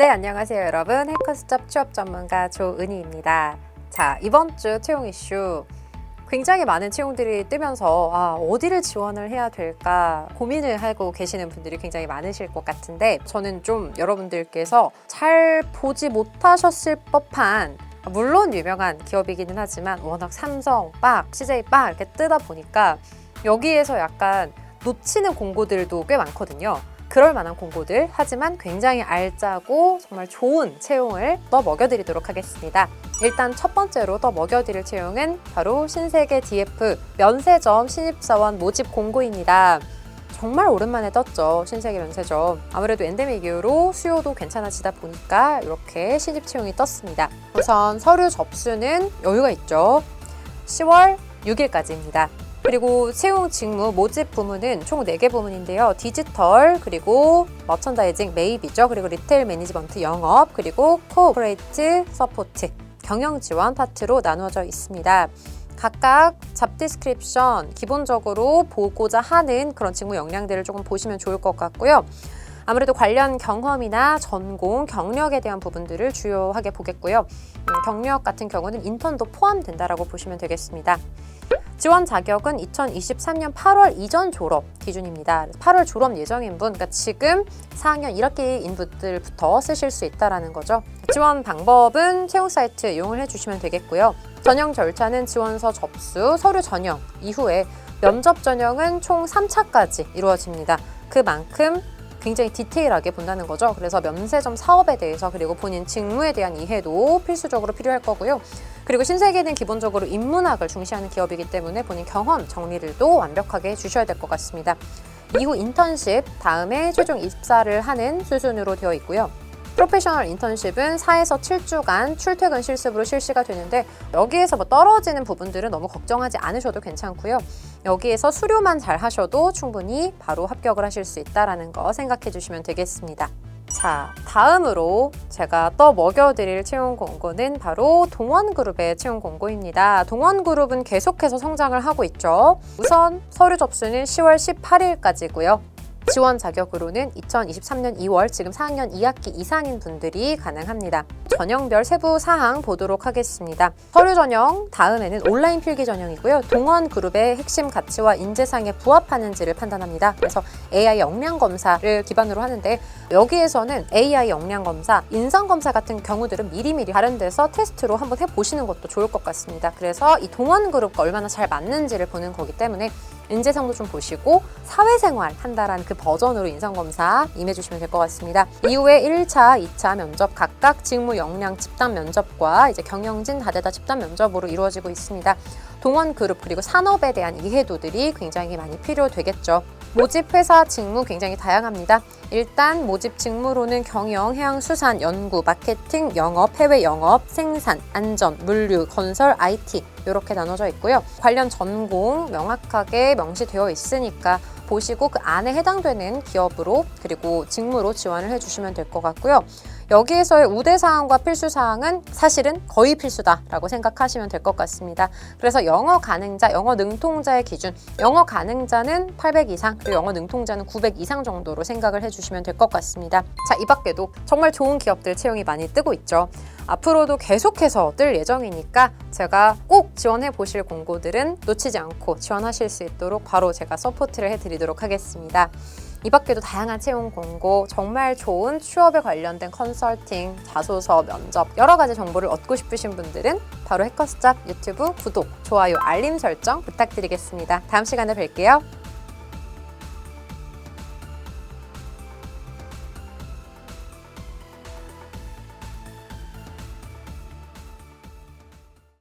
네, 안녕하세요, 여러분. 해커스잡 취업 전문가 조은희입니다. 자, 이번 주 채용 이슈. 굉장히 많은 채용들이 뜨면서 아, 어디를 지원을 해야 될까 고민을 하고 계시는 분들이 굉장히 많으실 것 같은데 저는 좀 여러분들께서 잘 보지 못하셨을 법한 물론 유명한 기업이기는 하지만 워낙 삼성, 빡, CJ 빡 이렇게 뜨다 보니까 여기에서 약간 놓치는 공고들도 꽤 많거든요. 그럴 만한 공고들 하지만 굉장히 알짜고 정말 좋은 채용을 더 먹여드리도록 하겠습니다. 일단 첫 번째로 더 먹여드릴 채용은 바로 신세계 DF 면세점 신입사원 모집 공고입니다. 정말 오랜만에 떴죠. 신세계 면세점. 아무래도 엔데믹 이후로 수요도 괜찮아지다 보니까 이렇게 신입 채용이 떴습니다. 우선 서류 접수는 여유가 있죠. 10월 6일까지입니다. 그리고 채용 직무 모집 부문은 총 4개 부문인데요. 디지털, 그리고 머천다이징, 매입이죠. 그리고 리테일 매니지먼트 영업, 그리고 코오퍼레이트 서포트, 경영 지원 파트로 나누어져 있습니다. 각각 잡 디스크립션 기본적으로 보고자 하는 그런 직무 역량들을 조금 보시면 좋을 것 같고요. 아무래도 관련 경험이나 전공, 경력에 대한 부분들을 주요하게 보겠고요. 음, 경력 같은 경우는 인턴도 포함된다라고 보시면 되겠습니다. 지원 자격은 2023년 8월 이전 졸업 기준입니다. 8월 졸업 예정인 분, 그러니까 지금 4학년 1학기인 분들부터 쓰실 수 있다라는 거죠. 지원 방법은 채용 사이트 이용을 해주시면 되겠고요. 전형 절차는 지원서 접수, 서류 전형 이후에 면접 전형은 총 3차까지 이루어집니다. 그만큼 굉장히 디테일하게 본다는 거죠. 그래서 면세점 사업에 대해서 그리고 본인 직무에 대한 이해도 필수적으로 필요할 거고요. 그리고 신세계는 기본적으로 인문학을 중시하는 기업이기 때문에 본인 경험 정리를도 완벽하게 해주셔야 될 것 같습니다. 이후 인턴십 다음에 최종 입사를 하는 수순으로 되어 있고요. 프로페셔널 인턴십은 4에서 7주간 출퇴근 실습으로 실시가 되는데 여기에서 뭐 떨어지는 부분들은 너무 걱정하지 않으셔도 괜찮고요. 여기에서 수료만 잘 하셔도 충분히 바로 합격을 하실 수 있다라는 거 생각해 주시면 되겠습니다. 자, 다음으로 제가 또 먹여드릴 채용 공고는 바로 동원그룹의 채용 공고입니다. 동원그룹은 계속해서 성장을 하고 있죠. 우선 서류 접수는 10월 18일까지고요. 지원 자격으로는 2023년 2월 지금 4학년 2학기 이상인 분들이 가능합니다. 전형별 세부 사항 보도록 하겠습니다. 서류 전형 다음에는 온라인 필기 전형이고요. 동원 그룹의 핵심 가치와 인재상에 부합하는지를 판단합니다. 그래서 AI 역량 검사를 기반으로 하는데 여기에서는 AI 역량 검사, 인성 검사 같은 경우들은 미리미리 다른 데서 테스트로 한번 해보시는 것도 좋을 것 같습니다. 그래서 이 동원 그룹과 얼마나 잘 맞는지를 보는 거기 때문에 인재상도 좀 보시고 사회생활 한다라는 그 버전으로 인성검사 임해주시면 될 것 같습니다. 이후에 1차, 2차 면접 각각 직무 역량 집단 면접과 이제 경영진 다대다 집단 면접으로 이루어지고 있습니다. 동원 그룹 그리고 산업에 대한 이해도들이 굉장히 많이 필요되겠죠. 모집 회사 직무 굉장히 다양합니다. 일단 모집 직무로는 경영, 해양 수산, 연구, 마케팅, 영업, 해외 영업, 생산, 안전, 물류, 건설, IT 이렇게 나눠져 있고요. 관련 전공 명확하게 명시되어 있으니까 보시고 그 안에 해당되는 기업으로 그리고 직무로 지원을 해주시면 될 것 같고요. 여기에서의 우대 사항과 필수 사항은 사실은 거의 필수다라고 생각하시면 될 것 같습니다. 그래서 영어 가능자, 영어 능통자의 기준, 영어 가능자는 800 이상, 그리고 영어 능통자는 900 이상 정도로 생각을 해주시면 될 것 같습니다. 자, 이 밖에도 정말 좋은 기업들 채용이 많이 뜨고 있죠. 앞으로도 계속해서 뜰 예정이니까 제가 꼭 지원해 보실 공고들은 놓치지 않고 지원하실 수 있도록 바로 제가 서포트를 해 드리도록 하겠습니다. 이 밖에도 다양한 채용 공고, 정말 좋은 취업에 관련된 컨설팅, 자소서, 면접, 여러 가지 정보를 얻고 싶으신 분들은 바로 해커스잡 유튜브 구독, 좋아요, 알림 설정 부탁드리겠습니다. 다음 시간에 뵐게요.